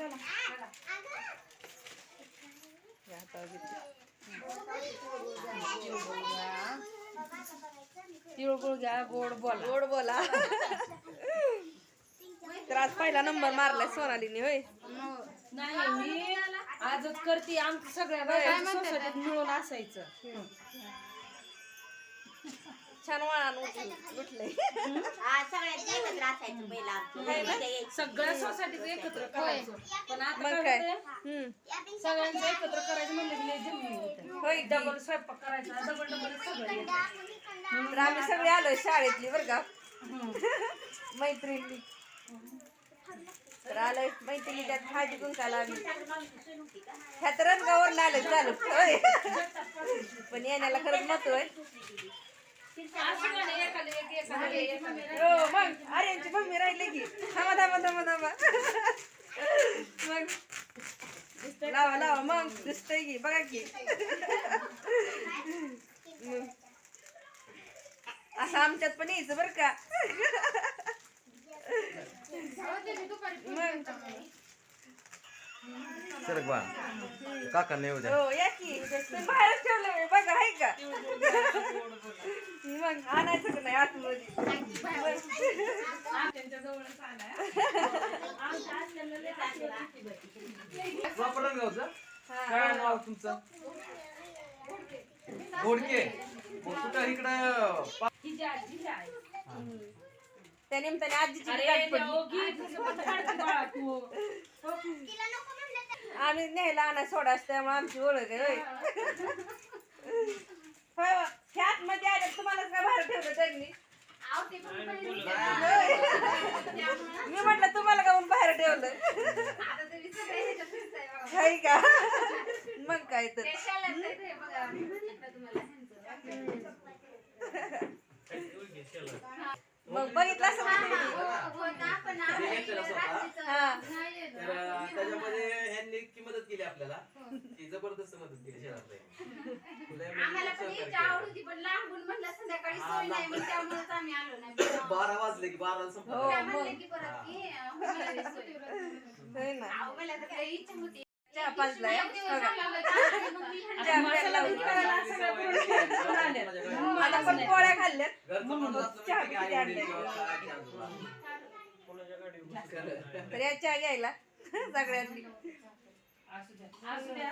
चला. तिळगुळ घ्या गोड बोला. गोड बोला. तर आज पहिला नंबर मारलाय सोनालीने होय. नाही मी आजच करते. आमचं सगळ्या बाया सोसायटीत मिळून असायचं. छान वळण उठलंय हा सगळ्यांनी एकत्र असायचं पहिला सगळ्या सोसायटीत एकत्र करायचो. पण आता मग काय काय? होतंय? हम्म. सगळ्यांचं एकत्र करायचं म्हणलं की लय जमली होतं. होय. डबल स्वयंपाक करायचा डबल डबल सगळं येतं. तर आम्ही सगळे आलोय शाळेतली बरं का? मैत्रिणी तर आलोय. मैत्रिणी त्यात हाजी गुंकाला आम्ही ह्यात रंगावर आलं चालू होय. पण येण्याला खरंच महत्त्व आहे. मग अरे यांची मम्मी राहिली की. थांबा थांबा थांबा थांबा. मग लावा लावा मग दिसतंय की बघा की. असं आमच्यात पण यायचं बरं का. मग सरक बा. काका नाही उद्या. हो या की. तुम्ही बाहेरच ठेवलं मी. बघा आहे का? मग आणायचं का नाही आतमध्ये? त्यांच्या जवळच आलाय वापरण गावचं. हा. काय नाव तुमचं? कुठं इकडं? त्या निमित्ताने आजीची अरे गाठ पडली. आम्ही न्यायला आणा सोडा त्यामुळे आमची ओळख आहे होय होय हो. ह्यात मध्ये आले तुम्हाला काय बाहेर ठेवलं त्यांनी. मी म्हटलं तुम्हाला का म्हणून बाहेर ठेवलं हाय का मग काय तर मग बघितलं असं. हा तर अं, त्याच्यामध्ये ह्यांनी इतकी मदत केली आपल्याला की जबरदस्त मदत केली शहरात लय आम्हाला पण सहकार्य यायची केलं. आवड होती पण लांबून म्हणलं संध्याकाळी सोय नाही मग त्यामुळेच आम्ही आलो नाही. बारा वाजले की बारा संपला. घरचं आता पण पोळ्या खाल्ल्यात. म्हणून चहा किती आणले? तर या चहा घ्यायला. सगळ्यांनी. असू द्या. असू द्या.